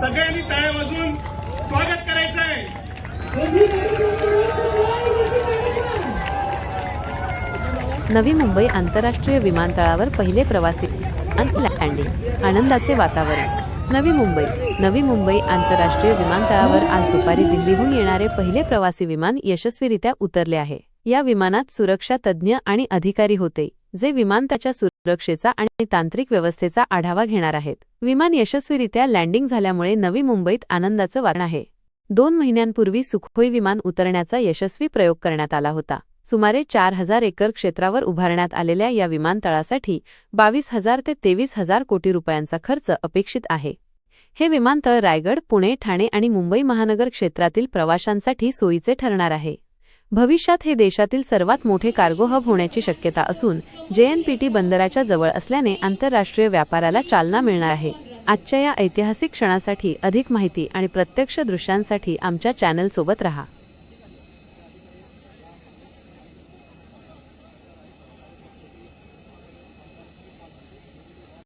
सगळ्यांनी टाळ्या वाजून स्वागत करायचं आहे. नवी मुंबई आंतरराष्ट्रीय विमानतळावर पहिले प्रवासी लँडिंग आनंदाचे वातावरण. नवी मुंबई नवी मुंबई आंतरराष्ट्रीय विमानतळावर आज दुपारी दिल्लीहून येणारे पहिले प्रवासी विमान यशस्वीरित्या उतरले आहे. या विमानात सुरक्षा तज्ज्ञ आणि अधिकारी होते जे विमान त्याच्या सुरक्षेचा आणि तांत्रिक व्यवस्थेचा आढावा घेणार आहेत. विमान यशस्वीरित्या लँडिंग झाल्यामुळे नवी मुंबईत आनंदाचं वारण आहे. दोन महिन्यांपूर्वी सुखोई विमान उतरण्याचा यशस्वी प्रयोग करण्यात आला होता. सुमारे चार हजार एकर क्षेत्रावर उभारण्यात आलेल्या या विमानतळासाठी बावीस हजार ते तेवीस हजार कोटी रुपयांचा खर्च अपेक्षित आहे. हे विमानतळ रायगड पुणे ठाणे आणि मुंबई महानगर क्षेत्रातील प्रवाशांसाठी सोयीचे ठरणार आहे. भविष्यात हे देशातील सर्वात मोठे कार्गो हब होण्याची शक्यता असून जेएनपीटी बंदराच्या जवळ असल्याने आंतरराष्ट्रीय व्यापाराला चालना मिळणार आहे. आजच्या या ऐतिहासिक क्षणासाठी अधिक माहिती आणि प्रत्यक्ष दृश्यांसाठी आमच्या चॅनलसोबत रहा.